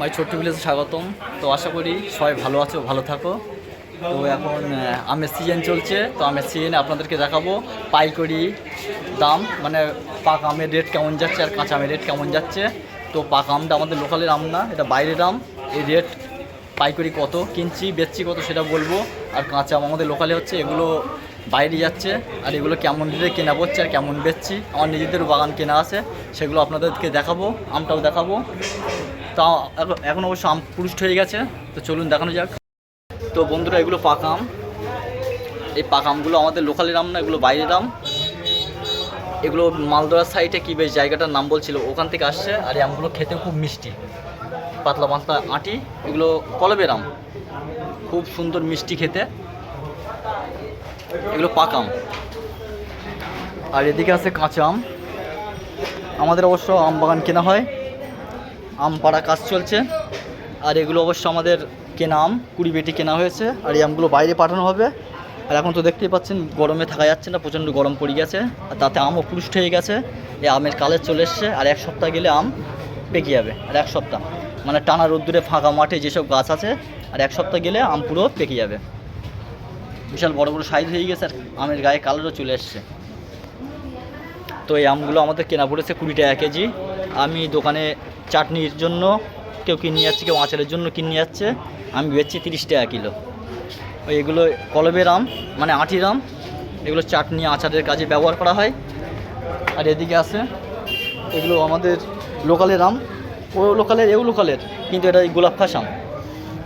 মাই ছোট্ট ভিলেজে স্বাগতম। তো আশা করি সবাই ভালো আছো, ভালো থাকো। তো এখন আমের সিজন চলছে। তো আমের সিজনে আপনাদেরকে দেখাবো পাইকারি দাম মানে পাকা আমের রেট কেমন যাচ্ছে আর কাঁচা আমের রেট কেমন যাচ্ছে। তো পাকা আমটা আমাদের লোকালের আম না, এটা বাইরের আম। এই রেট পাইকারি কত, কিনছি, বেচছি কত সেটা বলব। আর কাঁচা আম আমাদের লোকালে হচ্ছে, এগুলো বাইরে যাচ্ছে। আর এগুলো কেমন রেটে কেনা পড়ছে আর কেমন বেচছি, আমার নিজেদের বাগান কেনা আছে, সেগুলো আপনাদেরকে দেখাবো, আমটাও দেখাবো। তা এখন- অবশ্য আম পুরুষ্ট হয়ে গেছে। তো চলুন দেখানো যাক। তো বন্ধুরা, এগুলো পাকা আম। এই পাকা আমগুলো আমাদের লোকালের আম না, এগুলো বাইরের আম। এগুলো মালদোয়ার সাইডে কী বেশ জায়গাটার নাম বলছিল, ওখান থেকে আসছে। আর এই আমগুলো খেতে খুব মিষ্টি। পাতলা পাতলা আঁটি, এগুলো কলবের আম। খুব সুন্দর মিষ্টি খেতে। এগুলো পাকা আম। আর এদিকে আছে কাঁচা আম। আমাদের অবশ্য আম বাগান কেনা হয়। আম পাড়া কাজ চলছে। আর এগুলো অবশ্য আমাদের কেনা আম, কুড়ি বেটি কেনা হয়েছে, আর এই আমগুলো বাইরে পাঠানো হবে। আর এখন তো দেখতেই পাচ্ছেন, গরমে থাকা যাচ্ছে না, প্রচণ্ড গরম পড়ে গেছে, আর তাতে আমও পুরুষ্ট হয়ে গেছে। এই আমের কালের চলে এসছে, আর এক সপ্তাহ গেলে আম পেকে যাবে, আর এক সপ্তাহ। মানে টানা রোদ্দুরে ফাঁকা মাঠে যেসব গাছ আছে, আর এক সপ্তাহ গেলে আম পুরো পেকে যাবে। বিশাল বড় বড় সাইজ হয়ে গেছে, আর আমের গায়ে কালারও চলে এসছে। তো এই আমগুলো আমাদের কেনা পড়েছে কুড়ি টাকা কেজি। আমি দোকানে চাটনির জন্য, কেউ কিনে যাচ্ছে, কেউ আচারের জন্য কিনে যাচ্ছে। আমি বেচছি তিরিশ টাকা কিলো। এগুলো কলবের আম মানে আঁটির আম, এগুলো চাটনি, আচারের কাজে ব্যবহার করা হয়। আর এদিকে আছে, এগুলো আমাদের লোকালের আম। ও লোকালের, এও লোকালের, কিন্তু এটা এই গোলাপ ফাঁস আম।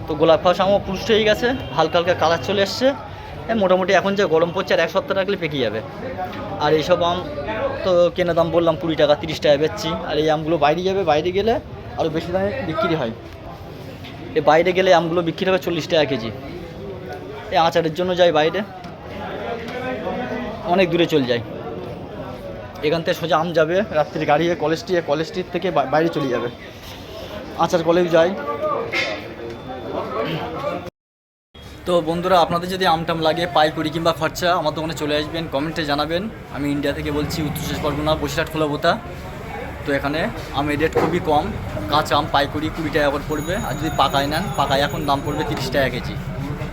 তো গোলাপ ফাঁস আমও পুষ্ট হয়ে গেছে, হালকা হালকা কালার চলে এসছে। মোটামুটি এখন যে গরম পড়ছে আর এক সপ্তাহ রাখলে পেকে যাবে। আর এইসব আম তো কেনা দাম বললাম কুড়ি টাকা, তিরিশ টাকা বেচছি। আর এই আমগুলো বাইরে যাবে, বাইরে গেলে আরও বেশি দামে বিক্রি হয়। এ বাইরে গেলে আমগুলো বিক্রি হবে চল্লিশ টাকা কেজি। এই আচারের জন্য যাই বাইরে। অনেক দূরে চলে যায় এখান থেকে সোজা আম যাবে, রাত্রির গাড়ি কলেজ স্ট্রিট কলেজ স্ট্রিট থেকে বাইরে চলে যাবে। আচার কলেজ যায় তো বন্ধুরা, আপনাদের যদি আমটাম লাগে পাইকুড়ি কিংবা খরচা আমার দোকানে চলে আসবেন, কমেন্টে জানাবেন। আমি ইন্ডিয়া থেকে বলছি উত্তর চব্বিশ পরগনা, বসিরহাট খোলাবোতা তো এখানে আমের রেট খুবই কম, কাঁচা আম পাইকুড়ি কুড়ি টাকা করে পড়বে। আর যদি পাকায় নেন, পাকায় এখন দাম পড়বে তিরিশ টাকা কেজি।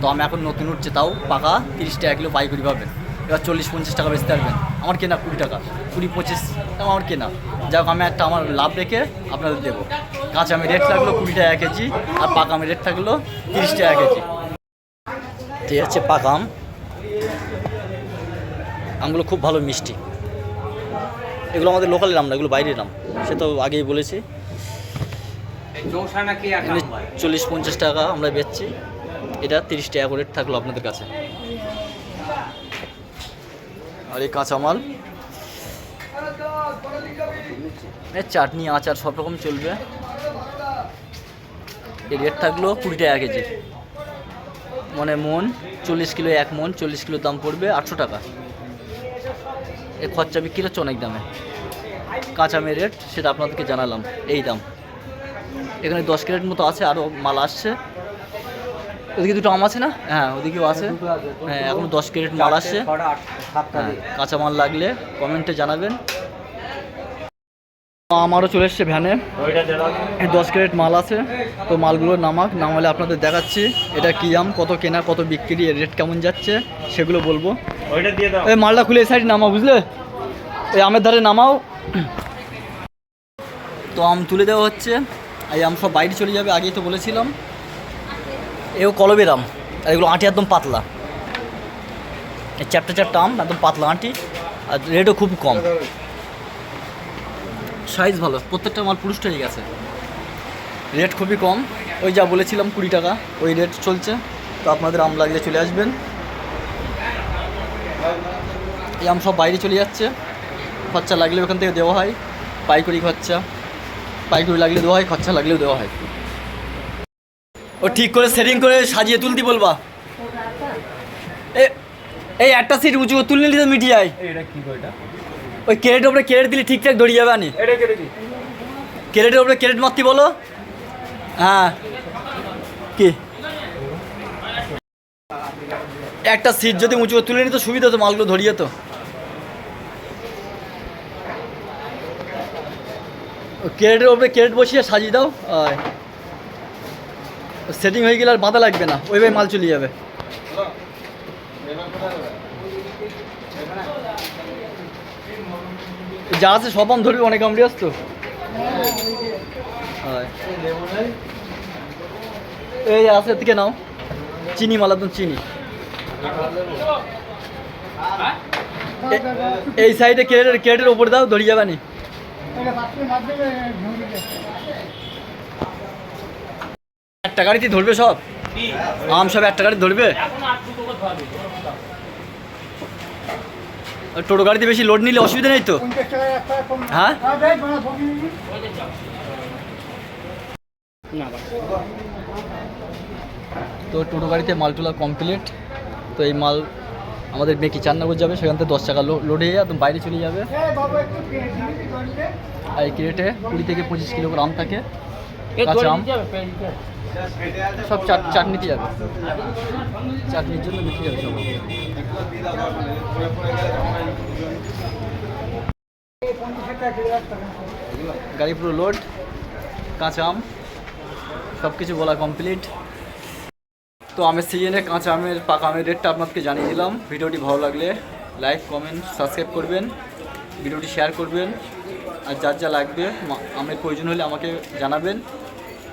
তো আমি এখন নতুন উঠছে, তাও পাকা তিরিশ টাকা কিলো পাইকুড়ি পাবেন। এবার চল্লিশ পঞ্চাশ টাকা বেচতে পারবেন। আমার কেনা কুড়ি টাকা, কুড়ি পঁচিশ আমার কেনা। যাই হোক, আমি একটা আমার লাভ রেখে আপনাদের দেবো। কাঁচা আমের রেট থাকল কুড়ি টাকা কেজি, আর পাকা আমের রেট থাকল তিরিশ টাকা কেজি। তো হচ্ছে পাকা আম। আমগুলো খুব ভালো মিষ্টি। এগুলো আমাদের লোকালের আম না এগুলো বাইরের আম। সে তো আগেই বলেছি। চল্লিশ পঞ্চাশ টাকা আমরা বেচছি। এটা তিরিশ টাকা করে থাকল আপনাদের কাছে। আর এই কাঁচামাল এই চাটনি আচার সব রকম চলবে। এই রেট থাকল কুড়ি টাকা কেজি। মানে মন চল্লিশ কিলো এক মন চল্লিশ কিলো দাম পড়বে আটশো টাকা। এই খরচা বিক্রি হচ্ছে অনেক দামে। কাঁচামের রেট সেটা আপনাদেরকে জানালাম এই দাম। এখানে দশ ক্যারেট মতো আছে আরও মাল আসছে। ওদিকে দুটো আম আছে না? হ্যাঁ ওদিকেও আছে। হ্যাঁ এখন দশ ক্যারেট মাল আসছে। হ্যাঁ কাঁচা মাল লাগলে কমেন্টে জানাবেন। আমারও চলে এসছে ভ্যানে। দশ ক্যারেট মাল আছে তো মালগুলো নামাক নামালে আপনাদের দেখাচ্ছি এটা কী আম কত কেনা কত বিক্রি রেট কেমন যাচ্ছে সেগুলো বলব। এই মালটা খুলে এই সাইড নামাও বুঝলে? এই আমের ধারে নামাও। তো আম তুলে দেওয়া হচ্ছে এই আম সব বাইরে চলে যাবে আগেই তো বলেছিলাম। এও কলবের আম আর এগুলো আঁটি একদম পাতলা। এই চারটে চারটে আম একদম পাতলা আঁটি আর রেটও খুব কম। সাইজ ভালো, প্রত্যেকটা মাল পুরুষ্ট হয়ে গেছে। রেট খুবই কম। ওই যা বলেছিলাম, কুড়ি টাকা, ওই রেট চলছে। তো আপনাদের আম লাগলে চলে আসবেন। এই আম সব বাইরে চলে যাচ্ছে। খরচা লাগলে ওখান থেকে দেওয়া হয়। পাইকারি খরচা। পাইকারি লাগলে দেওয়া হয়, খরচা লাগলেও দেওয়া হয়। ও ঠিক করে সেটিং করে সাজিয়ে তুলতে বলবা। এই একটা সিট উঁচু তুলে নিলে মিটিয়ে এটা কি কয়টা ওই ক্যারেটের উপরে ক্যারেট দিলে ঠিকঠাক দড়িয়ে যাবে আনি। ক্যারেটের উপরে ক্যারেট মারতে বলো। হ্যাঁ। কি? একটা সিট যদি উঁচু তুলে নিত সুবিধা হতো মালগুলো ধরিয়ে তো ক্যারেটের উপরে ক্যারেট বসিয়ে সাজিয়ে দাও। সেটিং হয়ে গেলে আর বাঁধা লাগবে না। ওইভাবে মাল চলে যাবে? যা আছে সব আম ধরবি অনেক আমরি আসতো। এই আছে থেকে নাও। চিনি মাল একদম চিনি। এই সাইডে কেরেটের কেরেটের ওপরে দাও ধরে যাবে নি। একটা গাড়িতে ধরবে সব? আম সব একটা গাড়ি ধরবে? টোটো গাড়িতে বেশি লোড নিলে অসুবিধা নেই তো? হ্যাঁ? তো টোটো গাড়িতে মাল তোলা কমপ্লিট তো এই মাল আমাদের মেকি চান্নাগর যাবে সেখান থেকে দশ টাকা লোড হয়ে একদম বাইরে চলে যাবে। আর এই ক্রেটে কুড়ি থেকে পঁচিশ কিলোগ্রাম থাকে। কাঁচা আম? সব চাট চাটনিতে যাবে। চাটনির জন্য বিক্রি যাবে সব গাড়ি পুরো লোড কাঁচা আম সব কিছু বলা কমপ্লিট তো আমের সিজনে কাঁচা আমের পাকা আমের রেটটা আপনাদেরকে জানিয়ে দিলাম। ভিডিওটি ভালো লাগলে লাইক কমেন্ট সাবস্ক্রাইব করবেন। ভিডিওটি শেয়ার করবেন। আর যার যা লাগবে আমের প্রয়োজন হলে আমাকে জানাবেন।